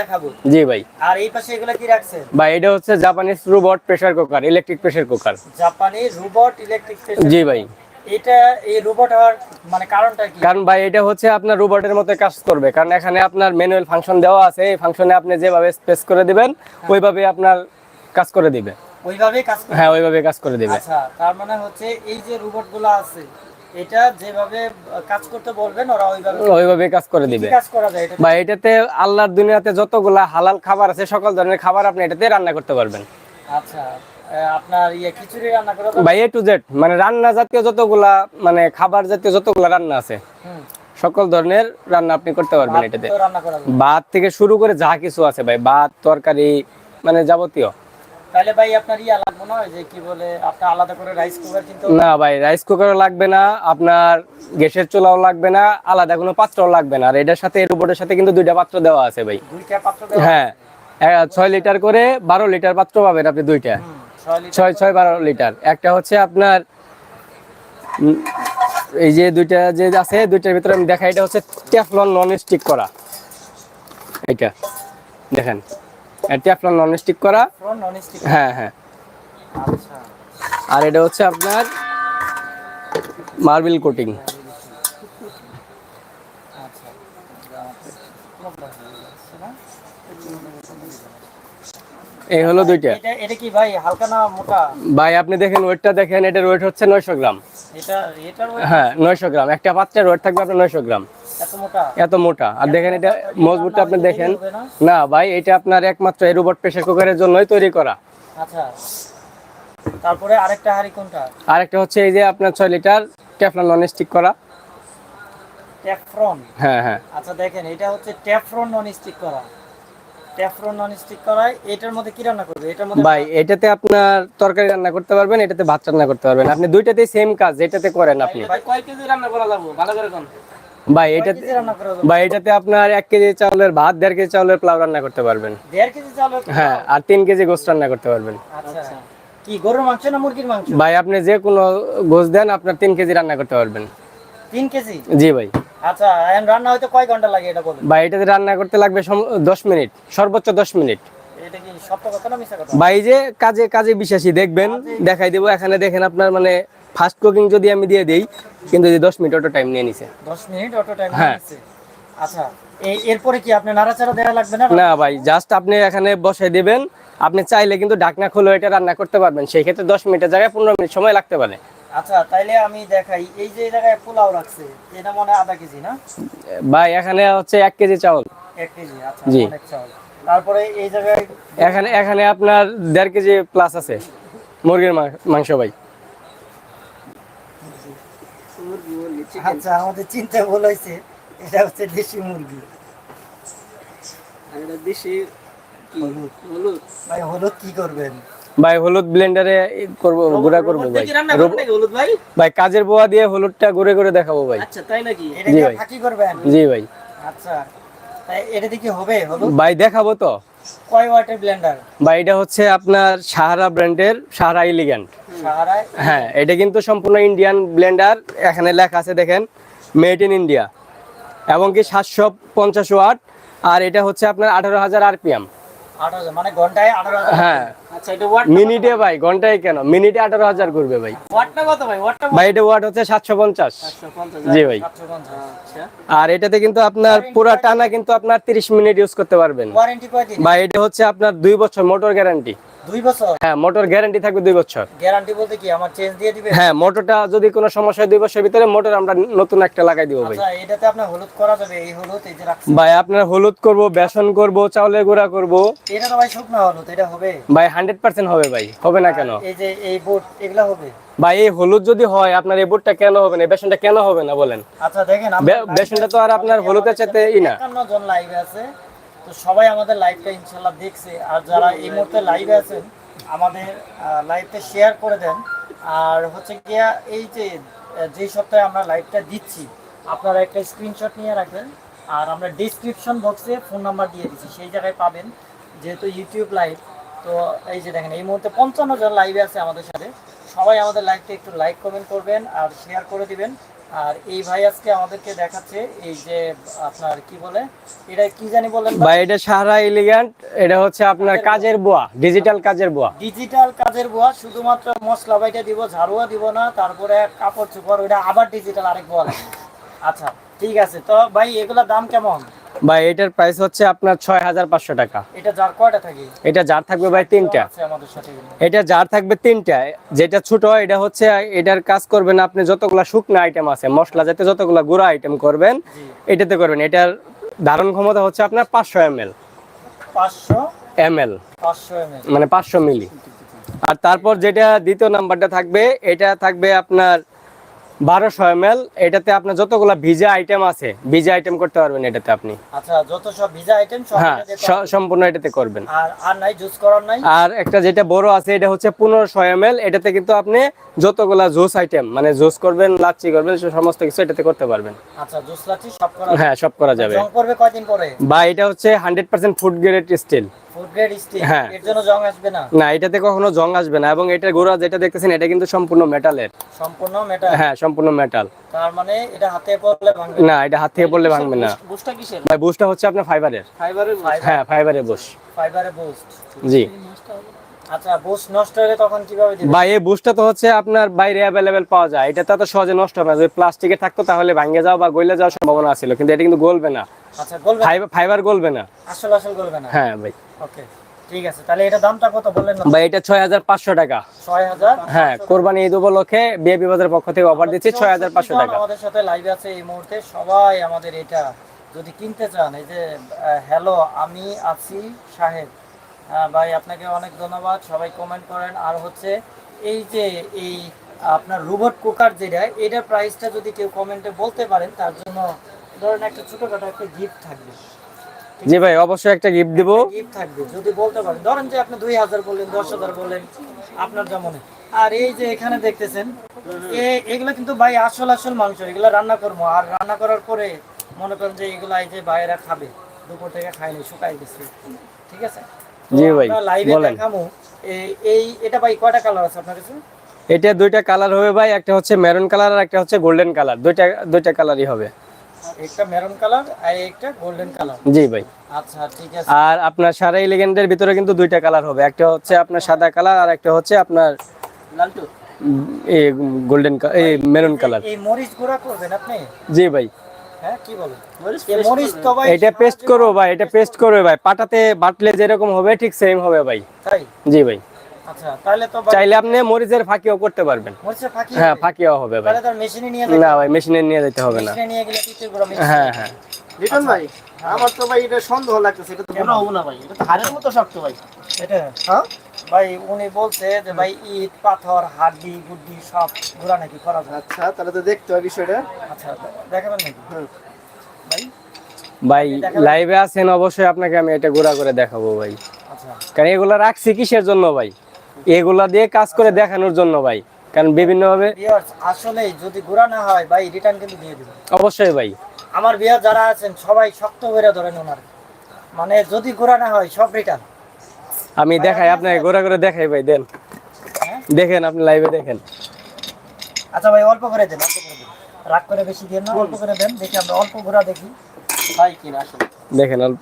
দেখাবো। জি ভাই। আর এই পাশে এগুলো কি রাখছেন? ভাই এটা হচ্ছে Japanese robot pressure cooker electric pressure cooker. জাপানি রোবট ইলেকট্রিক জি ভাই। এটা এই রোবট হওয়ার মানে কারণটা কি? কারণ ভাই এটা হচ্ছে আপনার রোবটের মতো কাজ করবে। কারণ এখানে আপনার ম্যানুয়াল ফাংশন দেওয়া আছে এই ফাংশনে আপনি যেভাবে স্পেস করে দিবেন ওইভাবে আপনার কাজ করে দিবে। কাজ হ্যাঁ ওইভাবে কাজ করে দিবে। আচ্ছা তার মানে হচ্ছে এই যে রোবটগুলো আছে এটা যেভাবে কাজ করতে বলবেন ওরা ওইভাবে ওইভাবে কাজ করে দিবে। কাজ করা যায় এটা? বা এটাতে আল্লাহর দুনিয়াতে যতগুলা হালাল খাবার আছে সকল ধরনের খাবার আপনি এটাতে রান্না করতে পারবেন। আচ্ছা আপনার ইয়ে খিচুড়ি রান্না করা যাবে? এ টু জেড মানে রান্না জাতীয় যতগুলা মানে খাবার জাতীয় যতগুলা রান্না আছে সকল ধরনের রান্না আপনি করতে পারবেন এটাতে। ভাত থেকে শুরু করে যা কিছু আছে ভাই ভাত তরকারি মানে যাবতীয়। তাহলে ভাই আপনার ইয়া লাগবে না যে কি বলে আপনার আলাদা করে রাইস কুকার কিন্তু না ভাই রাইস কুকারও লাগবে না আপনার গ্যাসের চুলাও লাগবে না আলাদা কোনো পাত্রও লাগবে না। আর এটার সাথে এই রোবটের সাথে কিন্তু দুইটা পাত্র দেওয়া আছে ভাই। দুইটা পাত্র দেওয়া হ্যাঁ ছয় লিটার করে বারো লিটার পাত্র পাবেন আপনি দুইটা। ছয় ছয় বারো লিটার একটা হচ্ছে আপনার এই যে দুইটা যে আছে দুইটার ভিতরে আমি দেখা এটা হচ্ছে ট্যাফলন নন স্টিক করা। এটা দেখেন। ট্যাফলন নন স্টিক করা। হ্যাঁ হ্যাঁ। আচ্ছা। আর এটা হচ্ছে আপনার মার্বেল কোটিং আচ্ছা problem হয়ে যাচ্ছে না? এই হলো দুইটা। এটা কি ভাই হালকা না মোটা? ভাই আপনি দেখেন ওয়েটটা দেখেন এটার ওয়েট হচ্ছে নয়শো গ্রাম। এটা এটার weight হ্যাঁ নয়শো গ্রাম। একটা পাত্রের ওয়েট থাকবে আপনার নয়শো গ্রাম। এত মোটা? এত মোটা। আর দেখেন এটা মজবুতটা আপনি দেখেন। না? ভাই এটা আপনার একমাত্র এই রোবট প্রেসার কুকারের জন্যই তৈরি করা। আচ্ছা। তারপরে আরেকটা হাড়ি কোনটা? আরেকটা হচ্ছে এই যে আপনার ছয় লিটার ট্যাফলন নন স্টিক করা। ট্যাফ্রন হ্যাঁ হ্যাঁ। আচ্ছা দেখেন এটা হচ্ছে ট্যাফ্রন নন স্টিক করা। ট্যাফ্রন নন স্টিক এটার মধ্যে কি রান্না করবে? এটার মধ্যে ভাই এটাতে আপনার তরকারি রান্না করতে পারবেন এটাতে ভাত রান্না করতে পারবেন। আপনি দুইটাতেই সেম কাজ যেটাতে করেন আপনি। ভাই কয় কেজি রান্না করা যাবে? ভালো করে কোন? ভাই এটাতে কেজি রান্না করা যাবে? ভাই এটাতে আপনার এক কেজি চাউলের ভাত দেড় কেজি চাউলের পোলাও রান্না করতে পারবেন। দেড় কেজি চাল হ্যাঁ আর তিন কেজি গোস্ত রান্না করতে পারবেন। আচ্ছা। কি গরুর মাংস না মুরগির মাংস? ভাই আপনি যে কোনো গোস্ত দেন আপনার তিন কেজি রান্না করতে পারবেন। তিন কেজি? জি ভাই। আচ্ছা এখন রান্না কয় ঘণ্টা লাগে এটা বলুন? ভাই এটাতে রান্না করতে লাগবে সম- দশ মিনিট সর্বোচ্চ দশ মিনিট। এটা কি সত্য কথা না মিথ্যা কথা? ভাই যে কাজে কাজে বিশ্বাসী দেখবেন দেখাই দেবো এখানে দেখেন আপনার মানে ফাস্ট কুকিং যদি আমি দিয়ে দিই কিন্তু এই দশ মিনিট অটো টাইম নিয়ে নিছে। দশ মিনিট অটো টাইম হ্যাঁ। আচ্ছা এই এরপরে কি আপনি নাড়াচাড়া দেওয়া লাগবে না? না ভাই জাস্ট আপনি এখানে বসাই দিবেন। আপনি চাইলে কিন্তু ঢাকনা খুলে এটা রান্না করতে পারবেন। সেই ক্ষেত্রে দশ মিনিটের জায়গায় পনেরো মিনিট সময় লাগতে পারে। আচ্ছা তাইলে আমি দেখাই। এই যে জায়গায় পোলাও রাখছে এটা মনে আধা কেজি না? ভাই এখানে হচ্ছে এক কেজি চাউল। এক কেজি আচ্ছা অনেক চাউল। তারপরে এই জায়গায় এখানে এখানে আপনার দেড় কেজি প্লাস আছে মুরগির মাংস ভাই। আচ্ছা আমাদের চিন্তা ভুল হয়েছে। এটা হচ্ছে দেশি মুরগি। হলুদ। ভাই হলুদ কি করবেন? ভাই হলুদ ব্লেন্ডারে করব গুঁড়া করব ভাই। হলুদ ভাই? ভাই কাজের বোয়া দিয়ে হলুদটা গুঁড়ে করে দেখাবো ভাই। আচ্ছা তাই নাকি? এটা। ফাঁকি করবেন? জি ভাই। আচ্ছা এটা কি হবে হলুদ? ভাই দেখাবো তো। কয় ওয়াটের ব্লেন্ডার ভাই এটা হচ্ছে আপনার সাহারা ব্র্যান্ডের সাহারা ইলিগ্যান্ট সাহারায় হ্যাঁ এটা কিন্তু সম্পূর্ণ ইন্ডিয়ান ব্লেন্ডার এখানে লেখা আছে দেখেন মেড ইন ইন্ডিয়া এবং কি সাতশো পঞ্চাশ ওয়াট আর এটা হচ্ছে আপনার আঠারো হাজার আরপিএম। মানে হ্যাঁ। আচ্ছা মিনিটে ভাই ঘন্টায় কেন? মিনিটে আঠারো হাজার করবে ভাই। ওয়াটটা কত ভাই? এটা ওয়াট হচ্ছে সাতশো পঞ্চাশ। জি ভাই। আচ্ছা। আর এটাতে কিন্তু আপনার পুরা টানা কিন্তু আপনার তিরিশ মিনিট ইউজ করতে পারবেন। ভাই এটা হচ্ছে আপনার দুই বছর মোটর গ্যারান্টি দুই বছর? হ্যাঁ মোটর গ্যারান্টি থাকবে দুই বছর। গ্যারান্টি বলতে কি আমার চেঞ্জ দিয়ে দিবে হ্যাঁ মোটরটা যদি কোনো সমস্যা হয় দুই বছরের ভিতরে মোটর আমরা নতুন একটা লাগাই দিব ভাই। আচ্ছা এটাতে আপনার হলুদ করা যাবে এই হলুদ এই যে রাখছি। ভাই আপনার হলুদ করব বেসন করব চাউলের গুঁড়া করব। এটা তো ভাই শুকনো হলুদ এটা হবে? ভাই হবে ভাই হবে না কেন? এই যে এই বোট এগুলা হবে? ভাই এই হলুদ যদি হয় আপনার এই বুটটা কেন হবে না? বেসনটা কেন হবে না বলেন? আচ্ছা দেখেন বেসনটা তো আর আপনার হলুদের চাইতে ই না। জন লাইভে আছে। তো সবাই আমাদের লাইভটা ইনশাল্লাহ দেখছে। আর যারা এই মুহূর্তে লাইভে আছেন, আমাদের লাইভটা শেয়ার করে দেন। আর হচ্ছে গিয়া এই যে যে সপ্তাহে আমরা লাইভটা দিচ্ছি, আপনারা একটা স্ক্রিনশট নিয়ে রাখবেন। আর আমরা ডিসক্রিপশন বক্সে ফোন নাম্বার দিয়ে দিচ্ছি। সেই জায়গায় পাবেন, যেহেতু ইউটিউব লাইভ তো এই যে দেখেন, এই মুহূর্তে পঞ্চান্ন জন লাইভে আছে আমাদের সাথে। সবাই আমাদের লাইভটা একটু লাইক কমেন্ট করবেন আর শেয়ার করে দিবেন। আর এই ভাই আজকে আমাদেরকে দেখাচ্ছে এই যে আপনার কি বলে এটা কি জানি বলেন ভাই? এটা সাহারা এলিগ্যান্ট এটা হচ্ছে আপনার কাজের বোয়া ডিজিটাল কাজের বোয়া। ডিজিটাল কাজের বোয়া শুধুমাত্র মশলা বাইটা দিব ঝাড়ুয়া দিব না তারপরে কাপড় চোপড় ওটা আবার ডিজিটাল আরেক বোয়া আচ্ছা ঠিক আছে। তো ভাই এগুলা দাম কেমন? ভাই এটার প্রাইস হচ্ছে আপনার ছয় হাজার পাঁচশো টাকা। এটা যার কয়টা থাকে এটা যার থাকবে ভাই তিনটা। এটা যার থাকবে তিনটা। যেটা ছোট এটা হচ্ছে এটার কাজ করবেন আপনি যতগুলা শুকনো আইটেম আছে মশলা জাতীয় যতগুলা গুঁড়া আইটেম করবেন এটাতে করবেন। এটার ধারণ ক্ষমতা হচ্ছে আপনার পাঁচশো এম এল পাঁচশো? এম এল পাঁচশো এম এল মানে পাঁচশো মিলি। আর তারপর যেটা দ্বিতীয় নাম্বারটা থাকবে এটা থাকবে আপনার বারোশো এম এল এটাতে আপনার যতগুলা ভিজা আইটেম আছে ভিজা আইটেম করতে পারবেন এটাতে আপনি। আচ্ছা যত সব ভিজা আইটেম হ্যাঁ। সম্পূর্ণ এটাতে করবেন। আর আর নাই জুস করার নাই? আর একটা যেটা বড় আছে এটা হচ্ছে পনেরোশো এম এল এটাতে কিন্তু আপনি যতগুলা জুস আইটেম মানে জুস করবেন লাচ্ছি করবেন সমস্ত কিছু এটাতে করতে পারবেন। আচ্ছা জুস লাচ্ছি সব করা হ্যাঁ সব করা যাবে। কয়দিন পরে? বা এটা হচ্ছে hundred percent food grade steel হ্যাঁ। এর জন্য জং আসবে না? না এটাতে কখনো জং আসবে না এবং এটার গোড়া যেটা দেখতেছেন এটা কিন্তু সম্পূর্ণ মেটালের সম্পূর্ণ মেটা হ্যাঁ সম্পূর্ণ মেটাল তার মানে এটা হাতে পড়লে ভাঙবে না? এটা হাত থেকে পড়লে ভাঙবে না। বুস্টটা কিসের? ভাই বুশটা হচ্ছে আপনার ফাইবারের ফাইবারের হ্যাঁ ফাইবারের বুশ। ফাইবারে বুস্ট জি। আচ্ছা বুস্ট নষ্ট হলে তখন কীভাবে দিবে ভাই এই বুশটা তো হচ্ছে আপনার বাইরে পাওয়া যায়। এটা তো সহজে নষ্ট হবে না। যদি প্লাস্টিকে থাকতো তাহলে ভাঙে যাওয়া বা গলে যাওয়ার সম্ভাবনা ছিল কিন্তু এটা কিন্তু গলবে না। আচ্ছা গলবে ফাইবার গলবে না। আসল আসল গলবে না? হ্যাঁ ভাই। ওকে ঠিক আছে। তাহলে এটা দামটা কত বললেন না? ভাই এটা ছয় হাজার পাঁচশো টাকা। ছয় হাজার হ্যাঁ কোরবানি ঈদ উপলক্ষে বিবাদের পক্ষ থেকে অফার দিচ্ছি ছয় হাজার পাঁচশো টাকা। আমাদের সাথে লাইভে আছে এই মুহূর্তে। সবাই আমাদের এটা যদি কিনতে চান এই যে হ্যালো আমি আছি সাহেব আহ, ভাই আপনাকে অনেক ধন্যবাদ। সবাই কমেন্ট করেন। আর হচ্ছে এই যে এই আপনার রোবট কুকার যেটা এটার প্রাইসটা যদি কেউ কমেন্টে বলতে পারেন তার জন্য ধরেন একটা ছোটখাটো একটা গিফট থাকবে। জি ভাই অবশ্যই একটা গিফট দিব। গিফট থাকবে যদি বলতে পারেন। ধরেন যে আপনি দুই হাজার বললেন দশ হাজার বললেন আপনার আর এই যে এখানে দেখতেছেন এগুলো কিন্তু ভাই আসল আসল মাংস এগুলো রান্না করব। আর রান্না করার পরে মনে করেন যে এগুলো এই যে বাইরে খাবে দুপুর থেকে খায়নি শুকাই গেছে। ঠিক আছে? জি ভাই, লাইভে। দেখামো এই এটা ভাই কয়টা কালার আছে আপনার কাছে? এটা দুইটা কালার হবে ভাই একটা হচ্ছে মেরুন কালার আর একটা হচ্ছে গোল্ডেন কালার দুইটা দুইটা কালারই হবে। একটা মেরুন কালার আর একটা গোল্ডেন কালার। জি ভাই। আচ্ছা ঠিক আছে। আর আপনার সারা এলিগেন্টের ভিতরে কিন্তু দুইটা কালার হবে। একটা হচ্ছে আপনার সাদা কালার আর একটা হচ্ছে আপনার লালটু। গোল্ডেন এই মেরুন কালার। এই মরিচ গুঁড়া করবেন আপনি? জি ভাই। হ্যাঁ কি বলেন? এই মরিচ তো ভাই এটা পেস্ট করব ভাই এটা পেস্ট করবে ভাই। পাটাতে বাটলে যেরকম হবে ঠিক সেম হবে ভাই। জি ভাই। আচ্ছা তাহলে তো চাইলে আপনি মরিচের ফাঁকিও করতে পারবেন। মরিচের ফাঁকি? হ্যাঁ ফাঁকিও হবে ভাই। তাহলে তার মেশিনে নিয়ে না ভাই মেশিনে নিয়ে যেতে হবে না। মেশিনে নিয়ে গেলে পিঠে গুঁড়া হ্যাঁ হ্যাঁ। রিটন ভাই আমার তো ভাই এটা সন্দেহ লাগতেছে এটা তো গুণা হব না ভাই এটা তো হাড়ের মতো শক্ত ভাই। এটা? হ্যাঁ? ভাই উনি বলছে যে ভাই ইট পাথর হাড্ডি গুড্ডি সব গুঁড়া নাকি করা যায়। আচ্ছা তাহলে তো দেখতে হয় বিষয়টা। আচ্ছা দেখাবেন নাকি? ভাই? ভাই লাইভে আছেন অবশ্যই আপনাকে আমি এটা ঘোরা করে দেখাবো ভাই। আচ্ছা। কারণ এগুলা রাখছি কিসের জন্য ভাই? এগুলা দিয়ে কাজ করে দেখানোর জন্য ভাই। কারণ বিভিন্ন ভাবে আসলে যদি গুঁড়া না হয় ভাই রিটার্ন কিন্তু দিয়ে দিবেন। অবশ্যই ভাই। আমার বিয়ার যারা আছেন সবাই শক্ত করে ধরেন ওনার। মানে যদি গুঁড়া না হয় সব রিটার্ন আমি দেখাই আপনাকে ঘোরা করে দেখাই ভাই দেন। হ্যাঁ? দেখেন আপনি লাইভে দেখেন। আচ্ছা ভাই অল্প করে দেন অল্প করে দেন। রাগ করে বেশি দিয়ে না অল্প করে দেন। দেখি আমরা অল্প গুঁড়া দেখি। ভাই কিনা আসলে দেখেন অল্প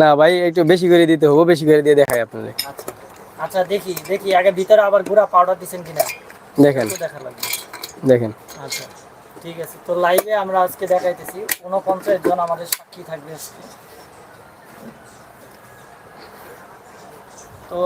না ভাই একটু বেশি করে দিতে হবে বেশি করে দিয়ে দেখাই আপনাদের। আচ্ছা। আচ্ছা দেখি দেখি আগে ভিতরে আবার গুঁড়া পাউডার দিচ্ছেন কিনা? দেখেন। দেখা লাগবে। দেখেন। আচ্ছা ঠিক আছে। তো লাইভে আমরা আজকে দেখাইতেছি। উনপঞ্চাশ জন আমাদের সাক্ষী থাকবে আজকে। তো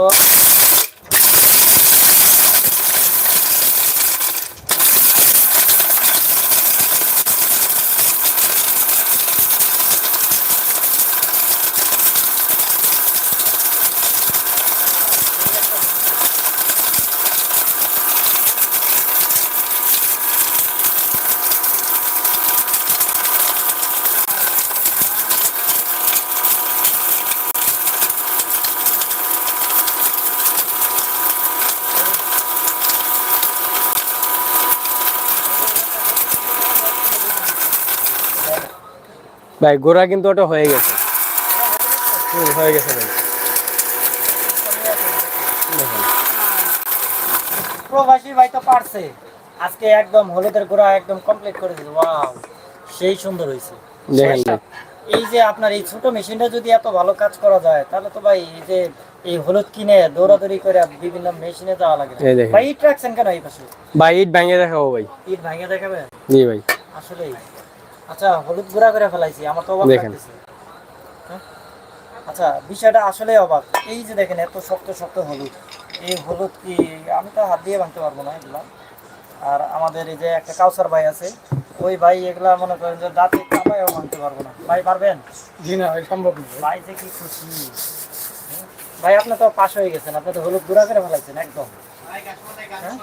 ভাই গোড়া কিন্তু ওটা হয়ে গেছে। হয়ে গেছে ভাই। প্রবাসী ভাই তো পারছে। আজকে একদম হলুদের গুঁড়া একদম কমপ্লিট করে দিল। ওয়াও সেই সুন্দর হয়েছে। দেখেন। এই যে আপনার এই ছোট মেশিনটা যদি এত ভালো কাজ করা যায় তাহলে তো ভাই এই যে এই হলুদ কিনে দৌড়াদৌড়ি করে বিভিন্ন মেশিনে যাওয়া লাগে। ভাই ইট রাখছেন কেন এই পাশে? ভাই ইট ভাঙিয়ে দেখাবো ভাই। ইট ভাঙে দেখাবে জি ভাই। আসলেই। আচ্ছা হলুদ গুঁড়া করে ফেলাইছি আমার তো অবাক দেখেন। লাগতেছে। হ্যাঁ? আচ্ছা বিষয়টা আসলে অবাক। এই যে দেখেন এত শক্ত শক্ত হলুদ। এই হলুদ কি আমি তো হাত দিয়ে ভাঙতে পারব না এগুলা। আর আমাদের এই যে একটা কাউসার ভাই আছে ওই ভাই এগুলা মনে করেন যে দাঁতে কামাইও ভাঙতে পারব না। ভাই পারবেন? জি না সম্ভব না। ভাই যে কি খুশি। হ্যাঁ? ভাই আপনি তো পাশ হয়ে গেছেন আপনি তো হলুদ গুঁড়া করে ফেলাইছেন একদম। হ্যাঁ?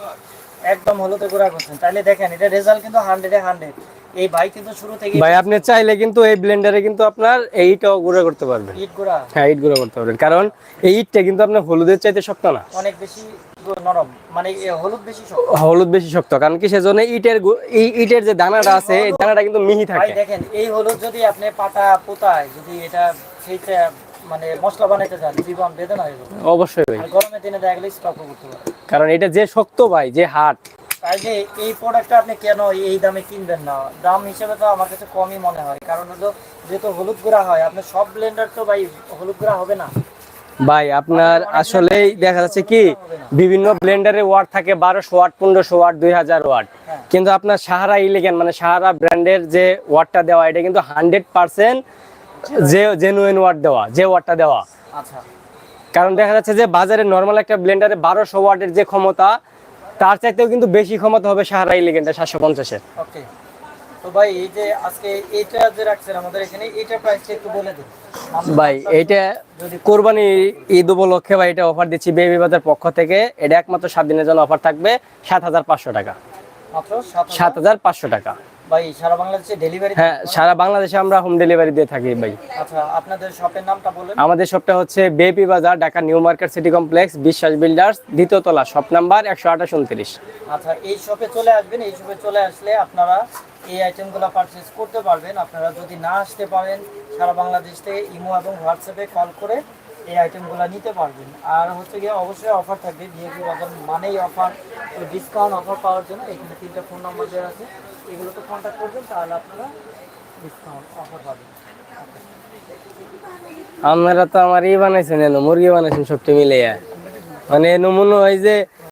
একদম হলুদে গুঁড়া করছেন। তাইলে দেখেন এটা রেজাল্ট কিন্তু হান্ড্রেডে হান্ড্রেড এই ভাই কিন্তু শুরু থেকে ভাই আপনি চাইলে কিন্তু এই ব্লেন্ডারে কিন্তু আপনার গুঁড়ো করতে পারবেন। ইট গুঁড়া? হ্যাঁ ইট গুঁড়ো করতে পারবেন। কারণ এই ইটটা কিন্তু আপনার হলুদের চাইতে শক্ত না। অনেক বেশি নরম মানে হলুদ বেশি শক্ত। হলুদ বেশি শক্ত কারণ কি সেজন্য ইটের ইটের যে দানাটা আছে এই দানাটা কিন্তু মিহি ভাই থাকে। দেখেন এই হলুদ যদি আপনি পাতা পোতায় যদি এটা সেইটা মানে মশলা বানাইতে চান জীবন বেদনা হয়ে যাবে। অবশ্যই ভাই। গরমের দিনে দেখা গেলে স্টক করতে পারে কারণ এটা যে শক্ত ভাই যে হাট তাই এই প্রোডাক্টটা আপনি কেন এই দামে কিনবেন না? দাম হিসেবে তো আমার কাছে কমই মনে হয়। কারণ হলো যেহেতু হলুদ গুঁড়া হয় আপনার সব ব্লেন্ডার তো ভাই হলুদ গুঁড়া হবে না। ভাই আপনার আসলেই দেখা যাচ্ছে কি বিভিন্ন ব্লেন্ডারে ওয়াট থাকে বারোশো ওয়াট পনেরোশো ওয়াট দুই হাজার ওয়াট হ্যাঁ। কিন্তু আপনার সাহারা ইলেগেন মানে সাহারা ব্র্যান্ডের যে ওয়াটটা দেওয়া এটা কিন্তু হান্ড্রেড পার্সেন্ট যে জেনুইন ওয়াট দেওয়া যে ওয়াটটা দেওয়া। আচ্ছা। কারণ দেখা যাচ্ছে যে বাজারে নর্মাল একটা ব্লেন্ডারে বারোশো ওয়াটের যে ক্ষমতা তার চাইতেও কিন্তু বেশি ক্ষমতা হবে সাহারা ইলেগেনটা সাতশো পঞ্চাশে। ওকে। তো ভাই এই যে আজকে এইটা যে রাখছেন আমাদের এখানে এইটার প্রাইসটা একটু বলে দিন। ভাই এটা কোরবানি ঈদ উপলক্ষে ভাই এটা অফার দিচ্ছি বেবি বাজার পক্ষ থেকে। এটা একমাত্র সাত দিনের জন্য অফার থাকবে সাত হাজার পাঁচশো টাকা। সাত হাজার পাঁচশো টাকা। ভাই সারা বাংলাদেশে ডেলিভারি হ্যাঁ সারা বাংলাদেশে আমরা হোম ডেলিভারি দিয়ে থাকি ভাই। আচ্ছা আপনাদের শপের নামটা বলেন। আমাদের শপটা হচ্ছে বেপি বাজার Dhaka new market city complex Biswas builders দ্বিতীয় তলা শপ নাম্বার একশো আঠাশ উনত্রিশ। আচ্ছা এই শপে চলে আসবেন এই শপে চলে আসলে আপনারা এই আইটেমগুলো পারচেজ করতে পারবেন। আপনারা যদি না আসতে পারেন সারা বাংলাদেশ থেকে ইমো এবং হোয়াটসঅ্যাপে কল করে এই আইটেমগুলো নিতে পারবেন। আর হচ্ছে গিয়ে অবশ্যই অফার থাকবে বিএপি বাজার মানেই অফার ডিসকাউন্ট অফার পাওয়ার জন্য এখানে তিনটা ফোন নাম্বার দেওয়া আছে। এগুলোতে কন্ট্যাক্ট করবেন, তাহলে আপনারা ডিসকাউন্ট অফার পাবেন। আপনারা তো আমার ই বানাইছেন মুরগি বানাইছেন সবটি মিলে মানে নমুনো হয় যে